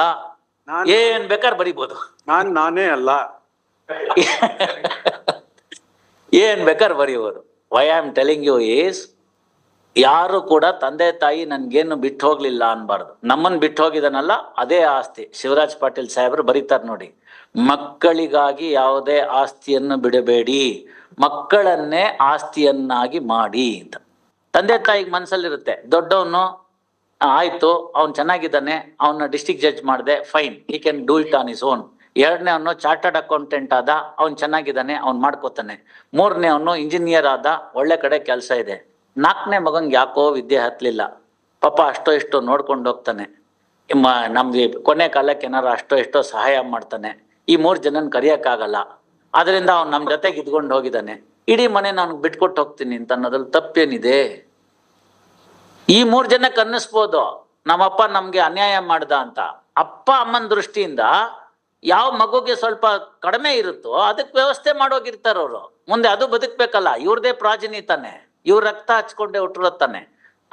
ಏನ್ ಬೇಕಾದ್ರೆ ಬರಿಬೋದು. ನಾನ್ ನಾನೇ ಅಲ್ಲ. ಏನ್ ಬೇಕಾದ್ರೆ ಬರೀಬೋದು. Why am telling you is ಯಾರು ಕೂಡ ತಂದೆ ತಾಯಿ ನನ್ಗೇನು ಬಿಟ್ಟು ಹೋಗ್ಲಿಲ್ಲ ಅನ್ಬಾರ್ದು. ನಮ್ಮನ್ ಬಿಟ್ಟು ಹೋಗಿದನಲ್ಲ ಅದೇ ಆಸ್ತಿ. ಶಿವರಾಜ್ ಪಾಟೀಲ್ ಸಾಹೇಬ್ರು ಬರೀತಾರೆ ನೋಡಿ. ಮಕ್ಕಳಿಗಾಗಿ ಯಾವುದೇ ಆಸ್ತಿಯನ್ನು ಬಿಡಬೇಡಿ. ಮಕ್ಕಳನ್ನೇ ಆಸ್ತಿಯನ್ನಾಗಿ ಮಾಡಿ ಅಂತ. ತಂದೆ ತಾಯಿಗೆ ಮನ್ಸಲ್ಲಿರುತ್ತೆ. ದೊಡ್ಡವನು ಆಯ್ತು, ಅವ್ನು ಚೆನ್ನಾಗಿದ್ದಾನೆ ಅವನ್ನ ಡಿಸ್ಟಿಕ್ ಜಡ್ಜ್ ಮಾಡಿದೆ fine he can do it on his own ಎರಡನೇ ಅವನು ಚಾರ್ಟರ್ಡ್ ಅಕೌಂಟೆಂಟ್ ಆದ, ಅವ್ನು ಚೆನ್ನಾಗಿದ್ದಾನೆ, ಅವ್ನು ಮಾಡ್ಕೋತಾನೆ. ಮೂರನೇ ಅವನು ಇಂಜಿನಿಯರ್ ಆದ, ಒಳ್ಳೆ ಕಡೆ ಕೆಲಸ ಇದೆ. ನಾಲ್ಕನೇ ಮಗಂಗೆ ಯಾಕೋ ವಿದ್ಯೆ ಹತ್ತಲಿಲ್ಲ ಪಾಪ ಅಷ್ಟೋ ಇಷ್ಟೋ ನೋಡ್ಕೊಂಡು ಹೋಗ್ತಾನೆ. ನಮ್ಗೆ ಕೊನೆ ಕಾಲಕ್ಕೆ ಏನಾರು ಅಷ್ಟೋ ಇಷ್ಟೋ ಸಹಾಯ ಮಾಡ್ತಾನೆ. ಈ ಮೂರು ಜನನ ಕರಿಯಕ್ಕಾಗಲ್ಲ. ಅದರಿಂದ ಅವ್ನು ನಮ್ಮ ಜೊತೆಗೆ ಇದ್ಕೊಂಡು ಹೋಗಿದ್ದಾನೆ. ಇಡೀ ಮನೆ ನಾನು ಬಿಟ್ಕೊಟ್ಟು ಹೋಗ್ತೀನಿ ಅಂತ ಅನ್ನೋದ್ರಲ್ಲಿ ತಪ್ಪೇನಿದೆ? ಈ ಮೂರ್ ಜನಕ್ಕೆ ಅನ್ನಿಸ್ಬೋದು. ನಮ್ಮಪ್ಪ ನಮ್ಗೆ ಅನ್ಯಾಯ ಮಾಡ್ದ ಅಂತ. ಅಪ್ಪ ಅಮ್ಮನ ದೃಷ್ಟಿಯಿಂದ ಯಾವ ಮಗುಗೆ ಸ್ವಲ್ಪ ಕಡಿಮೆ ಇರುತ್ತೋ ಅದಕ್ಕೆ ವ್ಯವಸ್ಥೆ ಮಾಡೋಗಿರ್ತಾರ ಅವರು. ಮುಂದೆ ಅದು ಬದುಕ್ಬೇಕಲ್ಲ, ಇವ್ರದೇ ಪ್ರಾಜಿನಿ ತಾನೆ, ಇವ್ರ ರಕ್ತ ಹಚ್ಕೊಂಡೆ ಹುಟ್ಟಿರೋ ತಾನೆ.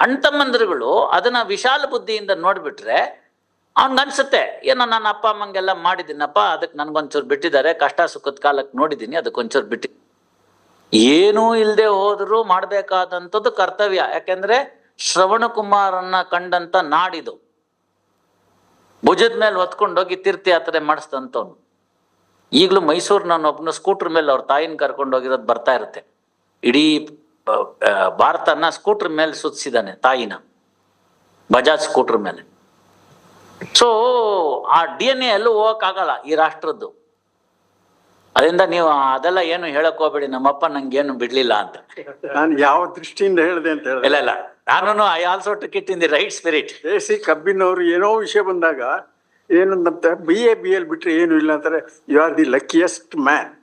ಅಣ್ತಮ್ಮಂದ್ರುಗಳು ಅದನ್ನ ವಿಶಾಲ ಬುದ್ಧಿಯಿಂದ ನೋಡ್ಬಿಟ್ರೆ ಅವ್ನ್ಗನ್ಸುತ್ತೆ ಏನೋ ನನ್ನ ಅಪ್ಪ ಅಮ್ಮಂಗೆಲ್ಲ ಮಾಡಿದ್ದೀನಪ್ಪ ಅದಕ್ಕೆ ನನ್ಗೊಂಚೂರು ಬಿಟ್ಟಿದ್ದಾರೆ, ಕಷ್ಟ ಸುಖದ ಕಾಲಕ್ಕೆ ನೋಡಿದ್ದೀನಿ, ಅದಕ್ಕೊಂಚೂರು ಬಿಟ್ಟಿ. ಏನೂ ಇಲ್ಲದೆ ಹೋದರೂ ಮಾಡಬೇಕಾದಂಥದ್ದು ಕರ್ತವ್ಯ. ಯಾಕೆಂದ್ರೆ ಶ್ರವಣ ಕುಮಾರನ್ನ ಕಂಡಂತ ನಾಡಿದು. ಭುಜದ ಮೇಲೆ ಹೊತ್ಕೊಂಡೋಗಿ ತೀರ್ಥಯಾತ್ರೆ ಮಾಡಿಸ್ತಂತವ್ನು. ಈಗಲೂ ಮೈಸೂರಿನ ಒಬ್ಬನ ಸ್ಕೂಟರ್ ಮೇಲೆ ಅವ್ರ ತಾಯಿನ ಕರ್ಕೊಂಡು ಹೋಗಿರೋದು ಬರ್ತಾ ಇರುತ್ತೆ. ಇಡೀ ಭಾರತನ ಸ್ಕೂಟರ್ ಮೇಲೆ ಸುತ್ತಿಸಿದಾನೆ ತಾಯಿನ. ಬಜಾಜ್ ಸ್ಕೂಟರ್ ಮೇಲೆ. ಸೊ ಆ ಡಿ ಎನ್ ಎ ಎಲ್ಲೂ ಹೋಗಕ್ಕಾಗಲ್ಲ ಈ ರಾಷ್ಟ್ರದ್ದು. ಅದರಿಂದ ನೀವು ಅದೆಲ್ಲ ಏನು ಹೇಳಕ್ ಹೋಗ್ಬೇಡಿ ನಮ್ಮಪ್ಪ ನಂಗೇನು ಬಿಡ್ಲಿಲ್ಲ ಅಂತ. ನಾನು ಯಾವ ದೃಷ್ಟಿಯಿಂದ ಹೇಳಿದೆ ಅಂತ ಹೇಳಿ ಇಲ್ಲ ಇಲ್ಲ. ನಾನು I also took it in the right spirit A C ಕಬ್ಬಿನವರು ಏನೋ ವಿಷಯ ಬಂದಾಗ ಏನಂತ ಬಿ ಎ ಬಿ ಎಲ್ ಬಿಟ್ಟರೆ ಏನು ಇಲ್ಲ ಅಂತಾರೆ you are the luckiest man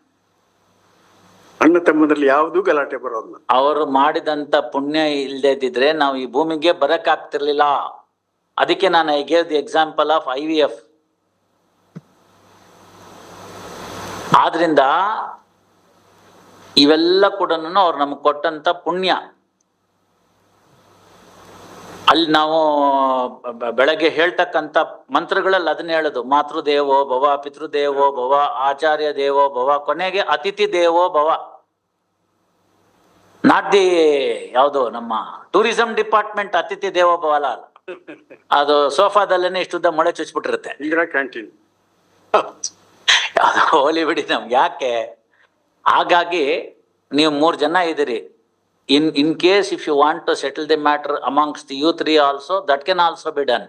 ಅಣ್ಣ ತಮ್ಮದಲ್ಲಿ ಯಾವುದೂ ಗಲಾಟೆ ಬರೋದ್ ಅವರು ಮಾಡಿದಂತ ಪುಣ್ಯ ಇಲ್ಲದಿದ್ರೆ ಇದ್ದಿದ್ರೆ ನಾವು ಈ ಭೂಮಿಗೆ ಬರಕ್ ಆಗ್ತಿರ್ಲಿಲ್ಲ ಅದಕ್ಕೆ ನಾನು I gave the example of I V F ಆದ್ರಿಂದ ಇವೆಲ್ಲ ಕೂಡ ಅವ್ರು ನಮ್ಗೆ ಕೊಟ್ಟಂತ ಪುಣ್ಯ. ಅಲ್ಲಿ ನಾವು ಬೆಳಗ್ಗೆ ಹೇಳ್ತಕ್ಕಂಥ ಮಂತ್ರಗಳಲ್ಲಿ ಅದನ್ನ ಹೇಳೋದು. ಮಾತೃದೇವೋ ಭವ ಪಿತೃದೇವೋ ಭವ ಆಚಾರ್ಯ ದೇವೋ ಭವ ಕೊನೆಗೆ ಅತಿಥಿ ದೇವೋ ಭವ. ನಾಟ್ ದಿ ಯಾವುದು ನಮ್ಮ ಟೂರಿಸಂ ಡಿಪಾರ್ಟ್ಮೆಂಟ್ ಅತಿಥಿ ದೇವೋ ಭವ ಅಲ್ಲ ಅದು. ಸೋಫಾದಲ್ಲೇನೆ ಇಷ್ಟುದ್ದ ಮೊಳೆ ಚುಚ್ಬಿಟ್ಟಿರುತ್ತೆ. ಯಾವ್ದೋ ಹೋಲಿ ಬಿಡಿ ನಮ್ಗೆ. ಯಾಕೆ? ಹಾಗಾಗಿ ನೀವು ಮೂರು ಜನ ಇದ್ದೀರಿ. In in case if you want to settle the matter amongst the you three also that can also be done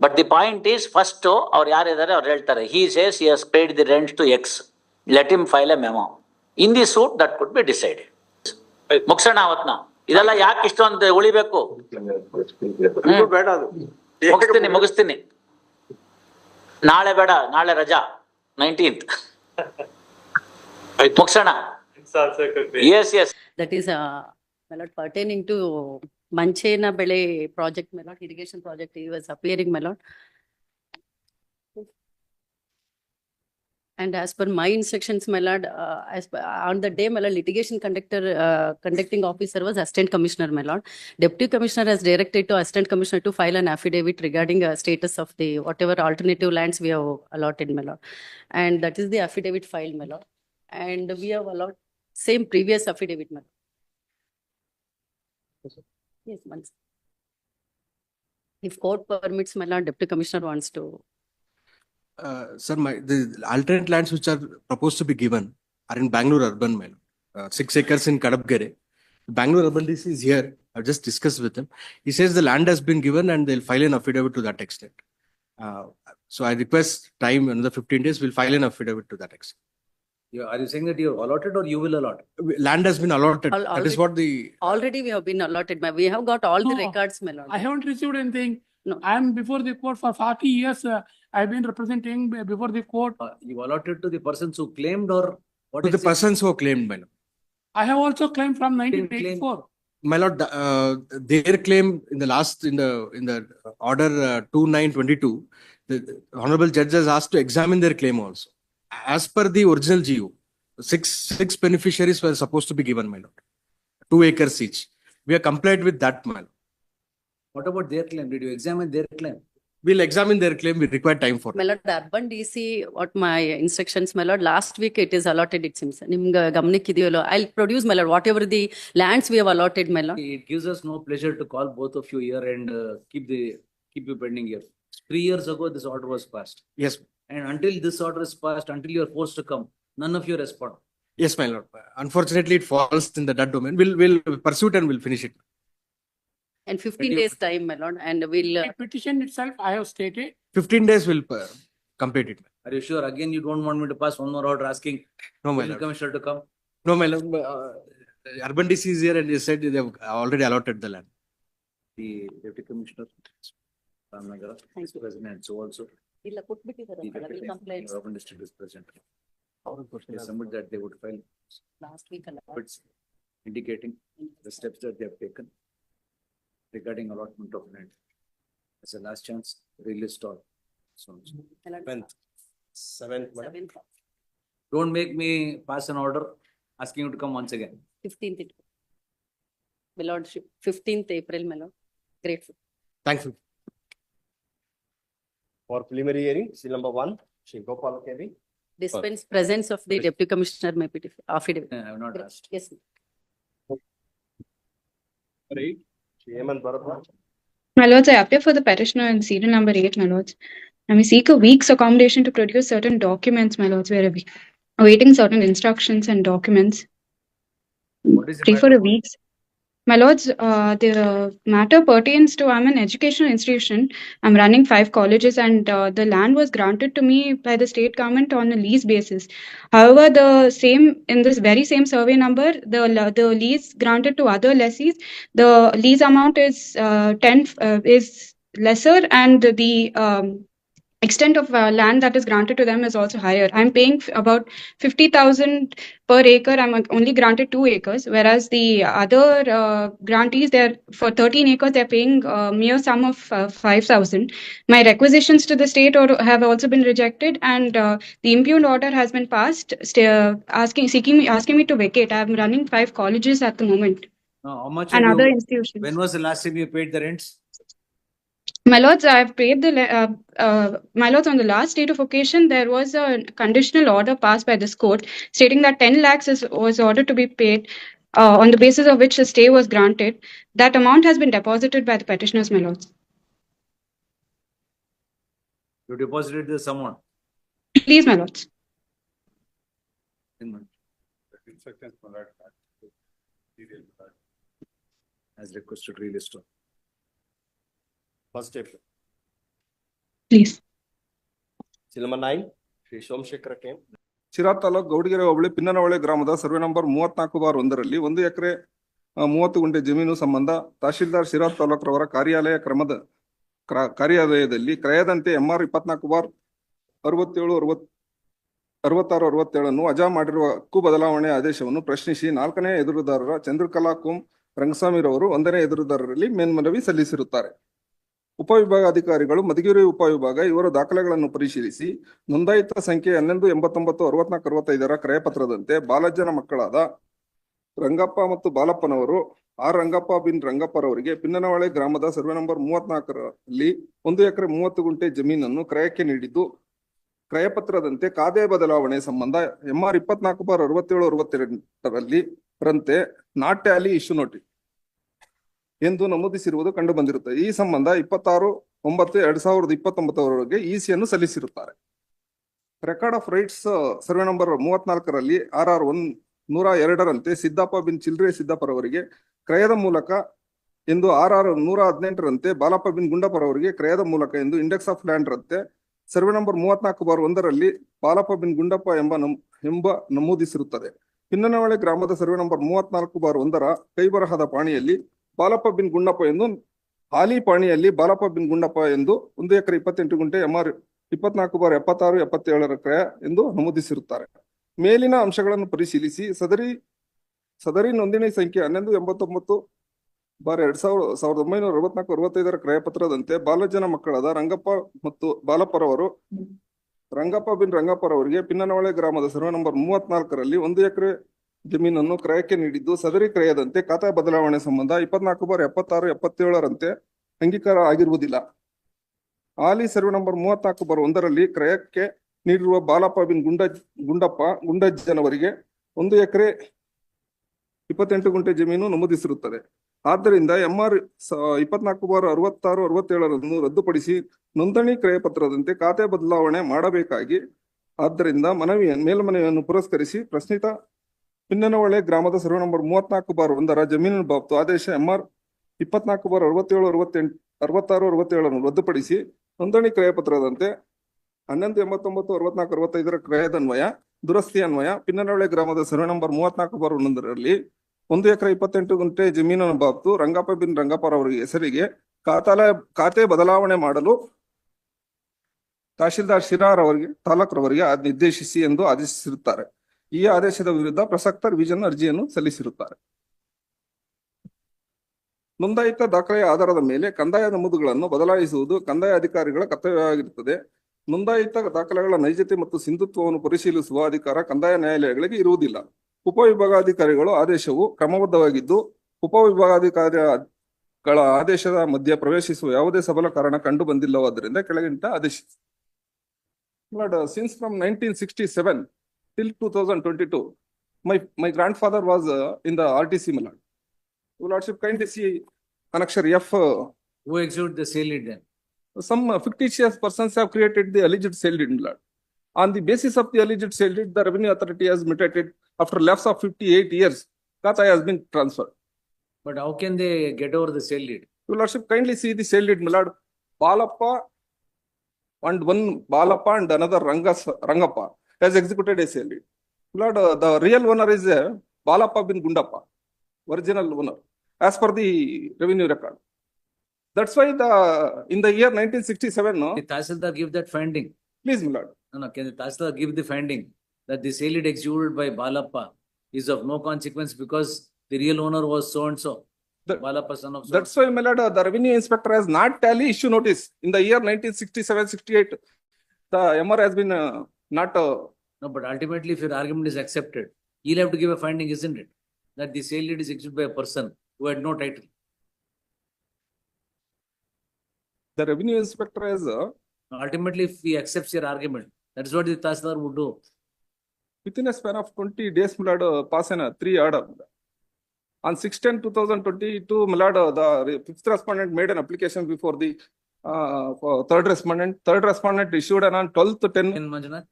but the point is first ಅವ್ರು ಯಾರಿದ್ದಾರೆ ಅವ್ರು ಹೇಳ್ತಾರೆ he says he has paid the rent to ex let him file a memo in the suit that could be decided ಮುಗ್ಸೋಣ ಅವತ್ನ. ಇದೆಲ್ಲ ಯಾಕೆ ಇಷ್ಟೊಂದು ಉಳಿಬೇಕು? ಇದು ಬೇಡ ಅದು. ಮುಗಿಸ್ತೀನಿ ಮುಗಿಸ್ತೀನಿ. ನಾಳೆ ಬೇಡ ನಾಳೆ ರಜಾ nineteenth. ಮುಗ್ಸೋಣ? Yes yes that is uh, my lord pertaining to Manchena Bele project, my lord, irrigation project, he was appearing, my lord. And as per my instructions, my lord, uh, as per, on the day, my lord, litigation conductor, uh, conducting officer was assistant commissioner, my lord. Deputy commissioner has directed to assistant commissioner to file an affidavit regarding uh, status of the whatever alternative lands we have allotted, my lord. And that is the affidavit filed, my lord. And we have allowed same previous affidavit, ma'am. Yes, once. If court permits, my lord, deputy commissioner wants to, Uh, Sir, my, the alternate lands which are proposed to be given are in Bangalore urban, my. Uh, six acres in Kadapgere. Bangalore urban DC is here. I've just discussed with him. He says the land has been given and they'll file an affidavit to that extent. Uh, so I request time, another fifteen days, we'll file an affidavit to that extent. You, are you saying that you've allotted or you will allot? Land has been allotted. Al- That is what the, already we have been allotted, ma'am. We have got all the records, my lord. I haven't received anything. No. I am before the court for forty years. uh, I've been representing before the court. Uh, You allotted to the persons who claimed or what? to the it? persons who claimed, my lord. I have also claimed from 1984. claim. My lord, uh, their claim in the last, in the, in the order uh, two nine twenty-two, the honorable judge has asked to examine their claim also as per the original GU, six six beneficiaries were supposed to be given, my lord. Two acres each. We are complied with that, my lord. What about their claim? Did you examine their claim? We'll examine their claim. We require time for my. Lord, urban DC, what my instructions, my lord, last week it is allotted, it seems. I'll produce, my lord, whatever the lands we have allotted, my lord. It gives us no pleasure to call both of you here and uh, keep the keep you pending here. Three years ago, this order was passed. Yes. And until this order is passed, until you are forced to come, none of you respond. yes, my lord. Unfortunately, it falls in the that domain. We'll, we'll pursue it and we'll finish it. And fifteen days time, my lord, and we'll, uh, petition itself, I have stated, Fifteen days will uh, complete it. Are you sure? Again, you don't want me to pass one more order asking No, my building lord. commissioner to come? No, my lord. Uh, urban DC is here and he said they have already allotted the land. The deputy commissioner, Ramnagara, Thank is you. present and so also. ಇಲ್ಲ ಕೊಟ್ಬಿಟ್ಟಿದ್ದಾರೆ, the my lord, deputy will complaints Urban district is present. They submit that they would file last week. my lord. bids indicating the steps that they have taken regarding allotment of land. As a last chance, release all. So, My lord, Seventh. seventh, don't make me pass an order asking you to come once again. fifteenth. it- My lord, fifteenth April, my lord. Grateful. For preliminary hearing, seal number one, Shri Gopal Kevi. Dispense presence of the deputy commissioner may be affidavit. I have not asked. Yes. ma'am. Shri Hemant Bharadwaj. My lords, I appear for the petitioner in serial number eight, my lords. And we seek a week's accommodation to produce certain documents, my lords, where we awaiting certain instructions and documents. What is the Pray for matter? a week's, My lords, uh, the matter pertains to, I'm an educational institution. I'm running five colleges and uh, the land was granted to me by the state government on a lease basis. However, the same, in this very same survey number, the, the lease granted to other lessees, the lease amount is uh, 10, uh, is lesser and the um, extent of uh, land that is granted to them is also higher. I'm paying f- about 50,000 per acre. I'm only granted two acres, whereas the other uh, grantees, they're for 13 acres, they're paying a mere sum of uh, 5,000. My requisitions to the state or have also been rejected, and uh, the impugned order has been passed, sta- uh, asking, seeking me, asking me to vacate. I'm running five colleges at the moment Now, how much and other you, institutions. when was the last time you paid the rents? My lords, I've prayed the, uh, uh, my lords, on the last date of occasion, there was a conditional order passed by this court stating that 10 lakhs is, was ordered to be paid uh, on the basis of which a stay was granted. That amount has been deposited by the petitioners, my lords. You deposited this amount. Please, my lords. in As requested, relist. First step. Please. Seal number nine, Shri Somshekara came. Sira taluk Gowdagere hobli Pinnanahole ಗ್ರಾಮದ survey number ಮೂವತ್ನಾಲ್ಕು bar ಒಂದರಲ್ಲಿ ಒಂದು ಎಕರೆ ಮೂವತ್ತು ಗುಂಟೆ ಜಮೀನು ಸಂಬಂಧ ತಹಶೀಲ್ದಾರ್ ಶಿರಾ ತಾಲೂಕ್ರವರ ಕಾರ್ಯಾಲಯ ಕ್ರಮದ ಕ್ರ- ಕಾರ್ಯಾಲಯದಲ್ಲಿ ಕ್ರಯದಂತೆ ಎಂಆರ್ ಇಪ್ಪತ್ನಾಲ್ಕು ಬಾರ್ ಅರವತ್ತೇಳು ಅರವತ್ ಅರವತ್ತಾರು ಅರವತ್ತೇಳನ್ನು ವಜಾ ಮಾಡಿರುವ ಹಕ್ಕು ಬದಲಾವಣೆ ಆದೇಶವನ್ನು ಪ್ರಶ್ನಿಸಿ ನಾಲ್ಕನೇ ಎದುರುದಾರರ ಚಂದ್ರಕಲಾ ಕುಂ ರಂಗಸ್ವಾಮಿರವರು ಒಂದನೇ ಎದುರುದಾರರಲ್ಲಿ ಮೇಲ್ಮನವಿ ಸಲ್ಲಿಸಿರುತ್ತಾರೆ ಉಪವಿಭಾಗಾಧಿಕಾರಿಗಳು ಮಧುಗಿರಿ ಉಪವಿಭಾಗ ಇವರ ದಾಖಲೆಗಳನ್ನು ಪರಿಶೀಲಿಸಿ, ನೋಂದಾಯಿತ ಸಂಖ್ಯೆ ಹನ್ನೊಂದು, ಎಂಬತ್ತೊಂಬತ್ತು, ಅರವತ್ನಾಲ್ಕು, ಅರವತ್ತೈದರ ಕ್ರಯಪತ್ರದಂತೆ ಬಾಲಜ್ಜನ ಮಕ್ಕಳಾದ ರಂಗಪ್ಪ ಮತ್ತು ಬಾಲಪ್ಪನವರು, ಆರ್. ರಂಗಪ್ಪ ಬಿನ್ ರಂಗಪ್ಪರವರಿಗೆ ಪಿನ್ನನವಾಳೆ ಗ್ರಾಮದ ಸರ್ವೆ ನಂಬರ್ ಮೂವತ್ನಾಲ್ಕರಲ್ಲಿ ಒಂದು ಎಕರೆ ಮೂವತ್ತು ಗುಂಟೆ ಜಮೀನನ್ನು ಕ್ರಯಕ್ಕೆ ನೀಡಿದ್ದು. ಕ್ರಯಪತ್ರದಂತೆ ಕಾದೆ ಬದಲಾವಣೆ ಸಂಬಂಧ ಎಂಆರ್ ಇಪ್ಪತ್ನಾಲ್ಕು ಬಾರ್ ಅರವತ್ತೇಳು, ಅರವತ್ತೆರಡರಲ್ಲಿ ರಂತೆ ನಾಟ್ಯಾಲಿ ಟ್ಯಾಲಿ ಇಶ್ಯೂ ನೋಟಿಸ್. ಎಂದು ನಮೂದಿಸಿರುವುದು ಕಂಡು ಬಂದಿರುತ್ತೆ. ಈ ಸಂಬಂಧ ಇಪ್ಪತ್ತಾರು ಒಂಬತ್ತು ಎರಡ್ ಸಾವಿರದ ಇಪ್ಪತ್ತೊಂಬತ್ತರವರೆಗೆ ಇಸಿಯನ್ನು ಸಲ್ಲಿಸಿರುತ್ತಾರೆ. Record of rights survey number ಮೂವತ್ನಾಲ್ಕರಲ್ಲಿ ಆರ್ ಆರ್ ಒನ್ ನೂರ ಎರಡರಂತೆ ಸಿದ್ದಪ್ಪ ಬಿನ್ ಚಿಲ್ರೆ ಸಿದ್ದಪ್ಪರವರಿಗೆ ಕ್ರಯದ ಮೂಲಕ ಎಂದು ಆರ್ ಆರ್ ನೂರ ಹದಿನೆಂಟರಂತೆ ಬಾಲಪ್ಪ ಬಿನ್ ಗುಂಡಪ್ಪರವರಿಗೆ ಕ್ರಯದ ಮೂಲಕ ಎಂದು ಇಂಡೆಕ್ಸ್ ಆಫ್ ಲ್ಯಾಂಡ್ ರಂತೆ ಸರ್ವೆ ನಂಬರ್ ಮೂವತ್ನಾಲ್ಕು ಬಾರ್ ಒಂದರಲ್ಲಿ ಬಾಲಪ್ಪ ಬಿನ್ ಗುಂಡಪ್ಪ ಎಂಬ ಎಂಬ ನಮೂದಿಸಿರುತ್ತದೆ. ಹಿನ್ನನವಳೆ ಗ್ರಾಮದ ಸರ್ವೆ ನಂಬರ್ ಮೂವತ್ನಾಲ್ಕು ಬಾರ್ ಒಂದರ ಕೈಬರಹದ ಪಾಣಿಯಲ್ಲಿ ಬಾಲಪ್ಪ ಬಿನ್ ಗುಂಡಪ್ಪ ಎಂದು ಹಾಲಿ ಪಾಣಿಯಲ್ಲಿ ಬಾಲಪ್ಪ ಬಿನ್ ಗುಂಡಪ್ಪ ಎಂದು ಒಂದು ಎಕರೆ ಇಪ್ಪತ್ತೆಂಟು ಗುಂಟೆ ಎಂಆರ್ ಇಪ್ಪತ್ನಾಲ್ಕು ಬಾರ್ ಎಪ್ಪತ್ತಾರು, ಎಪ್ಪತ್ತೇಳರ ಕ್ರಯ ಎಂದು ನಮೂದಿಸಿರುತ್ತಾರೆ. ಮೇಲಿನ ಅಂಶಗಳನ್ನು ಪರಿಶೀಲಿಸಿ. ಸದರಿ ಸದರಿ ನೋಂದಣಿ ಸಂಖ್ಯೆ ಹನ್ನೊಂದು, ಎಂಬತ್ತೊಂಬತ್ತು ಬಾರ್ ಎರಡ್ ಸಾವಿರದ ಸಾವಿರದ ಒಂಬೈನೂರ ಅರವತ್ನಾಲ್ಕು, ಅರವತ್ತೈದರ ಕ್ರಯಪತ್ರದಂತೆ ಬಾಲಜನ ಮಕ್ಕಳಾದ ರಂಗಪ್ಪ ಮತ್ತು ಬಾಲಪ್ಪರವರು, ರಂಗಪ್ಪ ಬಿನ್ ರಂಗಪ್ಪರವರಿಗೆ ಪಿನ್ನನವಳೆ ಗ್ರಾಮದ ಸರ್ವೆ ನಂಬರ್ ಮೂವತ್ನಾಲ್ಕರಲ್ಲಿ ಒಂದು ಎಕರೆ ಜಮೀನನ್ನು ಕ್ರಯಕ್ಕೆ ನೀಡಿದ್ದು ಸದರಿ ಕ್ರಯದಂತೆ ಖಾತಾ ಬದಲಾವಣೆ ಸಂಬಂಧ ಇಪ್ಪತ್ನಾಲ್ಕು ಬಾರ್ ಎಪ್ಪತ್ತಾರು, ಎಪ್ಪತ್ತೇಳರಂತೆ ಅಂಗೀಕಾರ ಆಗಿರುವುದಿಲ್ಲ. ಹಾಲಿ ಸರ್ವೆ ನಂಬರ್ ಮೂವತ್ನಾಲ್ಕು ಬಾರ್ ಒಂದರಲ್ಲಿ ಕ್ರಯಕ್ಕೆ ನೀಡಿರುವ ಬಾಲಪ್ಪ ಬಿನ್ ಗುಂಡ, ಗುಂಡಪ್ಪ, ಗುಂಡಜ್ಜನವರಿಗೆ ಒಂದು ಎಕರೆ ಇಪ್ಪತ್ತೆಂಟು ಗುಂಟೆ ಜಮೀನು ನಮೂದಿಸಿರುತ್ತದೆ. ಆದ್ದರಿಂದ ಎಂಆರ್ ಇಪ್ಪತ್ನಾಲ್ಕು ಬಾರ್ ಅರವತ್ತಾರು, ಅರವತ್ತೇಳರನ್ನು ರದ್ದುಪಡಿಸಿ ನೋಂದಣಿ ಕ್ರಯ ಪತ್ರದಂತೆ ಖಾತೆ ಬದಲಾವಣೆ ಮಾಡಬೇಕಾಗಿ, ಆದ್ದರಿಂದ ಮನವಿಯನ್ನು ಮೇಲ್ಮನವಿಯನ್ನು ಪುರಸ್ಕರಿಸಿ ಪ್ರಶ್ನಿತ ಪಿನ್ನನಹೊಳೆ ಗ್ರಾಮದ ಸರ್ವೆ ನಂಬರ್ ಮೂವತ್ನಾಲ್ಕು ಬಾರ್ ಒಂದರ ಜಮೀನಿನ ಬಾಬ್ತು ಆದೇಶ ಎಂಆರ್ ಇಪ್ಪತ್ನಾಲ್ಕು ಬಾರ್ ಅರವತ್ತೇಳು, ಅರವತ್ತೆಂಟು, ಅರವತ್ತಾರು, ಅರವತ್ತೇಳನ್ನು ರದ್ದುಪಡಿಸಿ ನೋಂದಣಿ ಕ್ರಯ ಪತ್ರದಂತೆ ಹನ್ನೊಂದು, ಎಂಬತ್ತೊಂಬತ್ತು, ಅರವತ್ನಾಲ್ಕು, ಅರವತ್ತೈದರ ಕ್ರಯದನ್ವಯ ದುರಸ್ತಿ ಅನ್ವಯ ಪಿನ್ನನಹೊಳೆ ಗ್ರಾಮದ ಸರ್ವೆ ನಂಬರ್ ಮೂವತ್ನಾಲ್ಕು ಬಾರ್ ಒಂದರಲ್ಲಿ ಒಂದು ಎಕರೆ ಇಪ್ಪತ್ತೆಂಟು ಗುಂಟೆ ಜಮೀನನ್ನು ಬಾಬ್ತು ರಂಗಪ್ಪ ಬಿನ್ ರಂಗಪ್ಪರವರಿಗೆ ಹೆಸರಿಗೆ ಖಾತಾಲ, ಖಾತೆ ಬದಲಾವಣೆ ಮಾಡಲು ತಹಶೀಲ್ದಾರ್ ಶಿರಾರ್ ಅವರಿಗೆ ತಾಲೂಕರವರಿಗೆ ನಿರ್ದೇಶಿಸಿ ಎಂದು ಆದೇಶಿಸಿರುತ್ತಾರೆ. ಈ ಆದೇಶದ ವಿರುದ್ಧ ಪ್ರಸಕ್ತ ರಿವಿಷನ್ ಅರ್ಜಿಯನ್ನು ಸಲ್ಲಿಸಿರುತ್ತಾರೆ. ನೋಂದಾಯಿತ ದಾಖಲೆಯ ಆಧಾರದ ಮೇಲೆ ಕಂದಾಯ ನಮೂದುಗಳನ್ನು ಬದಲಾಯಿಸುವುದು ಕಂದಾಯ ಅಧಿಕಾರಿಗಳ ಕರ್ತವ್ಯವಾಗಿರುತ್ತದೆ. ನೋಂದಾಯಿತ ದಾಖಲೆಗಳ ನೈಜತೆ ಮತ್ತು ಸಿಂಧುತ್ವವನ್ನು ಪರಿಶೀಲಿಸುವ ಅಧಿಕಾರ ಕಂದಾಯ ನ್ಯಾಯಾಲಯಗಳಿಗೆ ಇರುವುದಿಲ್ಲ. ಉಪವಿಭಾಗಾಧಿಕಾರಿಗಳು ಆದೇಶವು ಕ್ರಮಬದ್ಧವಾಗಿದ್ದು ಉಪವಿಭಾಗಾಧಿಕಾರಿಗಳ ಆದೇಶದ ಮಧ್ಯೆ ಪ್ರವೇಶಿಸುವ ಯಾವುದೇ ಸಬಲ ಕಾರಣ ಕಂಡು ಬಂದಿಲ್ಲವಾದ್ದರಿಂದ ಕೆಳಗಿಂತ ಆದೇಶಿಸಿ. Since from nineteen sixty sixty-seven till two thousand twenty-two, my, my grandfather was uh, in the RTC, lord. Your lordship kindly see annexure F, uh, Who executed the sale deed then? some uh, fictitious persons have created the alleged sale deed, lord. On the basis of the alleged sale deed, the revenue authority has mitigated after lapse of fifty-eight years, Kata has been transferred. But how can they get over the sale lead? Your Lordship, kindly see the sale lead, my. Balappa and one Balappa and another Rangas, Rangappa has executed a sale deed. Lord, uh, the real owner is uh, Balappa bin Gundappa, original owner, as per the revenue record. That's why the, in the year nineteen sixty-seven, no, The Tahsildar give that finding. please, my lord. No, no, can the Tahsildar give the finding that the sale deed executed by Balappa is of no consequence because the real owner was so and so? The- Balappa son of so. That's why, my lord, uh, the revenue inspector has not tally issue notice in the year 1967-68. The MR has been uh, not, uh, No, but ultimately, if your argument is accepted, you'll have to give a finding, isn't it? That the sale deed is executed by a person who had no title. the revenue inspector has, uh, Ultimately, if he accepts your argument, that is what the Tahsildar would do. within a span of twenty days, my lord, uh, pass a three order. On six ten two thousand twenty-two, my lord, uh, the re- fifth respondent made an application before the uh, for third respondent, third respondent issued an on twelfth ten. In Manjunath?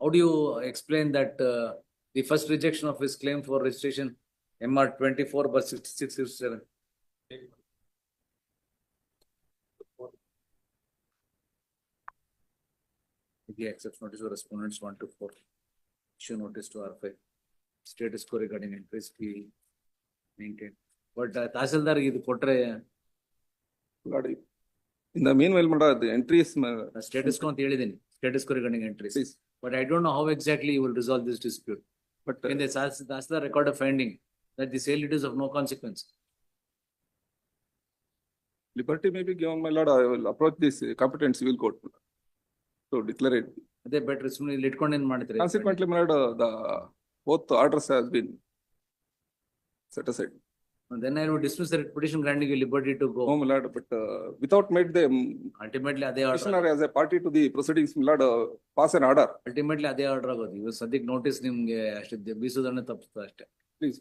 How do you explain that uh, the first rejection of his claim for registration MR twenty-four by sixty-six seven? He accepts notice of respondents one to four. Issue notice to R five. Status quo regarding entries be maintained. But uh, Tahsildar ಇದು ಕೊಟ್ರೆ Lord, In the meanwhile, my lord, the entries, my status quo ಅಂತ ಹೇಳಿದ್ದೀನಿ status quo regarding entries please, But I don't know how exactly you will resolve this dispute. but uh, Can the Sas- Tahsildar record a finding that the sale it is of no consequence? liberty may be given, my lord, I will approach this uh, competent civil court. To declare it. ಅದೇ better ಸುಮ್ಮನೆ ಇಲ್ಲಿ ಇಟ್ಕೊಂಡು ಏನ್ ಮಾಡ್ತೀರಿ? Consequently, my lord, uh, the both orders has been set aside. Then I will dismiss the petition granting you liberty to No, go. my lord, but uh, without made them Ultimately ಅದೇ order. petitioner as a party to the proceedings, my lord, uh, pass an order, Ultimately ಅದೇ order ಆಗೋದು. ಇವಾಗ ಸದ್ಯಕ್ಕೆ notice ನಿಮ್ಗೆ ಅಷ್ಟೇ ಬೀಸೋದನ್ನ ತಪ್ಪಿಸ್ತದೆ ಅಷ್ಟೇ. please.